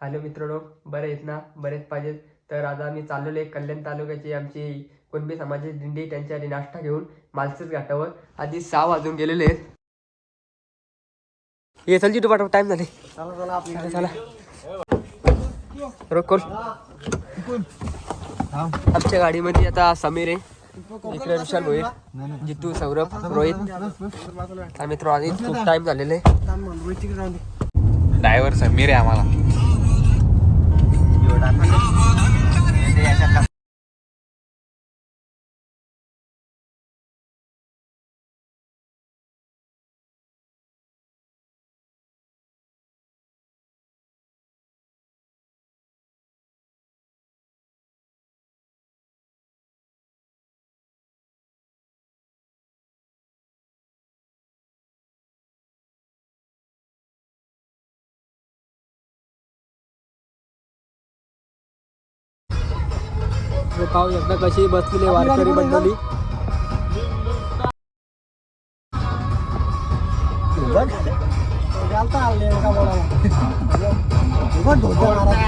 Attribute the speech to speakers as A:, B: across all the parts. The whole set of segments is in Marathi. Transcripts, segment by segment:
A: हॅलो मित्रांनो बरे आहेत ना? बरेच पाहिजेत. तर आता आम्ही चाललेलो आहे कल्याण तालुक्याची आमची कुणबी समाजाची दिंडी त्यांच्यासाठी नाश्ता घेऊन मालसेच घाटावर. आधी सहा वाजून गेलेले आहेत. ये चल पाठव टाइम झाले. चला चला रोक कर आमच्या गाडीमध्ये आता समीर आहे. इकडे विशाल भोईर जितू सौरभ रोहित. मित्र आधी खूप टाइम झालेला आहे.
B: ड्रायव्हर समीर आहे आम्हाला.
A: Là. पाहू शकता कशी बसलेली वारकरी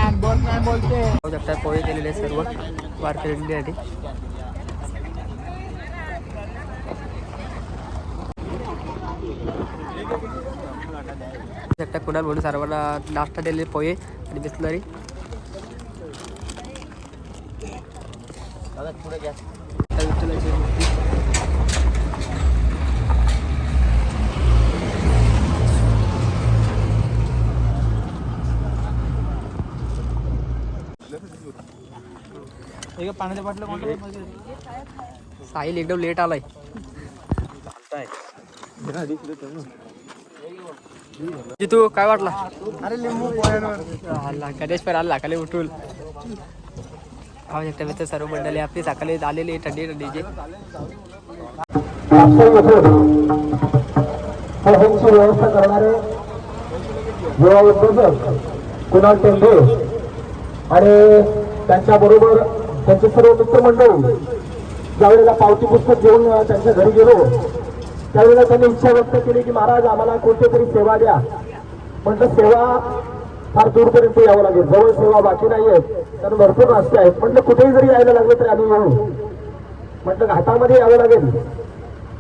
A: पाहू शकता पोहे केलेले सर्व वारकरी शकता कुणाल म्हणून सर्वांना नाश्ता दिलेले पोहे आणि बिस्लरी. मूर्ती
B: पाण्याच्या बाटल्या
A: साहिल एकदम लेट आलाय. तू काय वाटला?
B: अरे लिंबू
A: आला गणेश पर आला खाली उठून. पाहू शकता मित्र सर्व मंडळी आपली सकाळी आलेली थंडी थंडीची.
C: व्यवस्था करणारे युवा उद्योजक कुणाल टेंडे आणि त्यांच्याबरोबर त्यांचे सर्व मित्रमंडळ ज्यावेळेला पावती पुस्तक घेऊन त्यांच्या घरी गेलो त्यावेळेला त्यांनी इच्छा व्यक्त केली की महाराज आम्हाला कोणती तरी सेवा द्या. म्हटलं सेवा फार दूरपर्यंत यावं लागेल. जवळ सेवा बाकी नाही आहेत तर भरपूर रस्ते आहेत. म्हटलं कुठेही जरी यायला लागलं तरी आम्ही येऊ. म्हटलं घाटामध्ये यावं लागेल.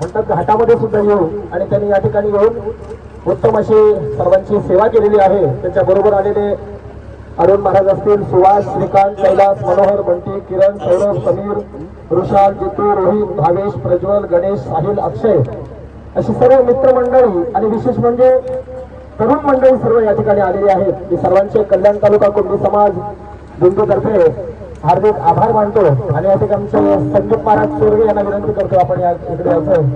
C: म्हणतात घाटामध्ये सुद्धा येऊ. आणि त्यांनी या ठिकाणी येऊन उत्तम अशी सर्वांची सेवा केलेली आहे. त्याच्याबरोबर आलेले अरुण महाराज असतील सुहास श्रीकांत कैलास मनोहर बंटी किरण सौरभ समीर ऋषाल जितू रोहित भावेश प्रज्वल गणेश साहिल अक्षय अशी सर्व मित्रमंडळी आणि विशेष म्हणजे तरुण मंडळी सर्व या ठिकाणी आलेली आहेत. सर्वांचे कल्याण तालुका कुंभी समाज बिंदूतर्फे हार्दिक आभार मानतो. आणि या ठिकाणचे संदीप महाराज चोरगे यांना विनंती करतो आपण या इकडे असं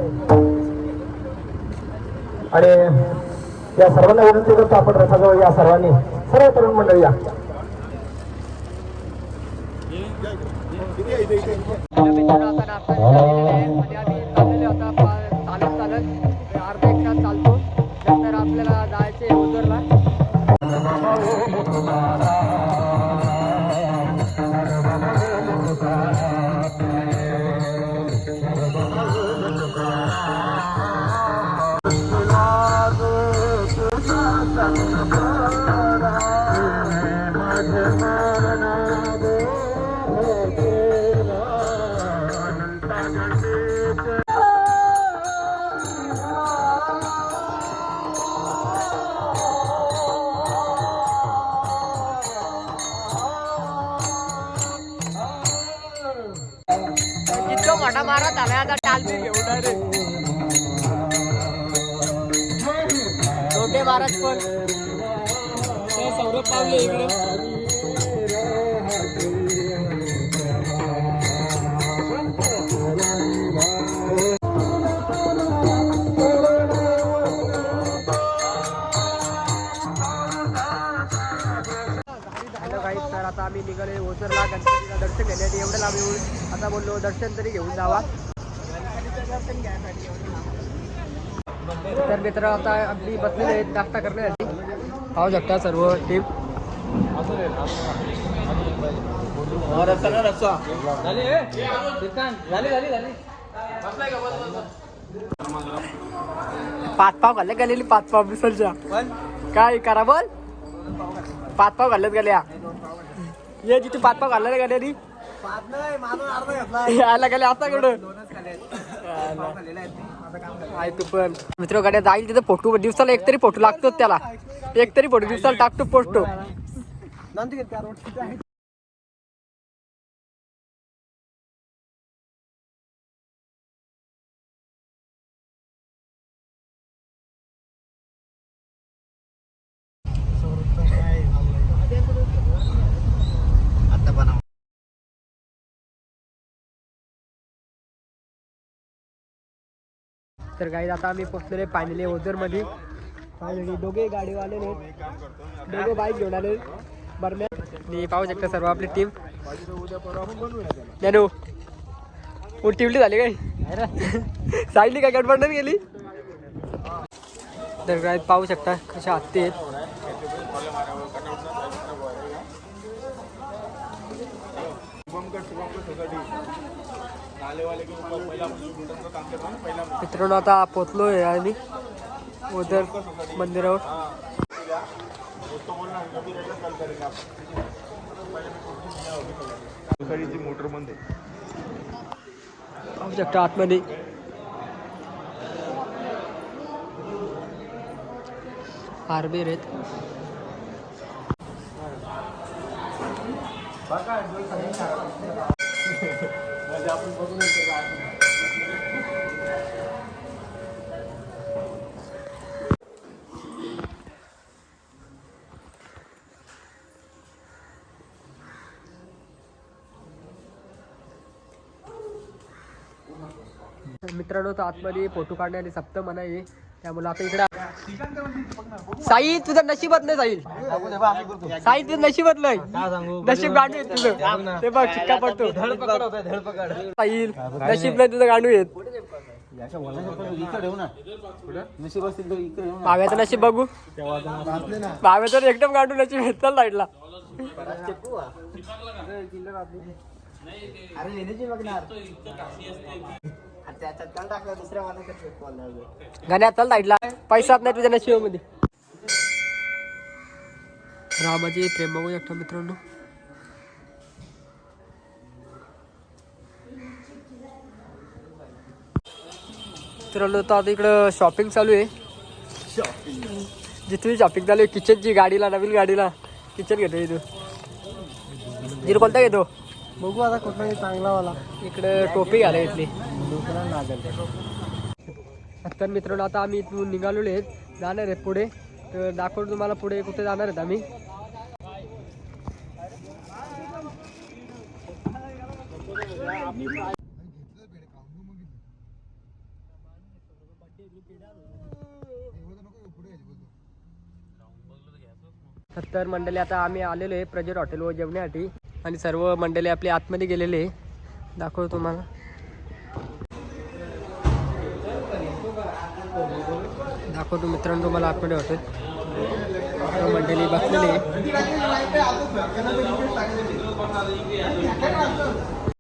C: आणि या सर्वांना विनंती करतो आपण रथाजवळ या सर्वांनी. सर्व तरुण मंडळी या.
A: आता मोठा मारत आलाय आता टालबी घेऊन रे छोटे महाराज पण. ते सौरभ पावले इकडे. तर आता आम्ही निघाले ओझरला. गणपतीला दर्शन घेण्यासाठी एवढं लांब येऊन आता बोललो दर्शन तरी घेऊन जावा. तर मित्र आता आपली बसलेली आहेत नाश्ता करण्यासाठी. पाहू शकता सर्व टीम पाच पाव खाल्ले गेलेली पाच पाव मिसळच्या. काय करा बोल. पाच पाव घालत गेल्या ये जिथे पाच पाव घालला गेल्या नी आला गेल्या आता कुठं? आहे तू पण मित्र गाड्या जाईल तिथे फोटो दिवसाला एक तरी फोटो लागतोच त्याला. एक तरी फोटो दिवसाला टाकतो पोस्टो. तर गाईज आता आम्ही पोचलेले पाणीले ओझरमध्ये. फायनली दोघे गाडीवाले दोघे बाईक घेऊन आले बरम्या मी पाहू शकता सर्व आपली टीम नॅनो टिवली झाली काय? साईडली काय गडबड गेली तर काय पाहू शकता कशा हत्ती आहेत. मित्रांनो आता पोचलोय आम्ही ओझर मंदिरावर.
B: मोटर बंद
A: पाहू शकता आतमध्ये. हार्बेर आहेत. मित्रांनो तर आतमध्ये फोटो काढण्याची सप्त मना आहे. त्यामुळे आता इकडे साई तुझं नशिबात नाही साई. साई तुझं नशिबात नाही. नशीब गांडू येत तुझं. ते बघ शिक्का पडतो. साईल नशीब नाही. तुझं गांडू येत भाव्याचं नशीब बघू. भाव्याचं एकदम गांडू नशीब येत चल लाईटला गाण्यात चल लाईटला पैसाच नाही तुझ्या नशिबामध्ये. रामाचे प्रेम बघू शकता मित्रांनो. मित्रांनो तर आता इकडं शॉपिंग चालू आहे. जिथे शॉपिंग चालू आहे किचनची गाडीला नवीन गाडीला. किचन घेतो इथं. जिरो कोणता घेतो?
B: बघू आता कुठला चांगला वाला.
A: इकडं टोपी घाला इथली तर मित्रांनो आता आम्ही इथून निघालेलो आहेत. जाणार आहे पुढे. तर दाखवतो तुम्हाला पुढे कुठे जाणार आहेत आम्ही. तर मंडळी आता आम्ही आलेलो आहे प्रजर हॉटेलवर जेवण्यासाठी. आणि सर्व मंडळी आपले आतमध्ये गेलेले दाखवतो तुम्हाला. दाखवतो मित्रांनो मला आतमध्ये हॉटेल मंडळी बसलेली आहे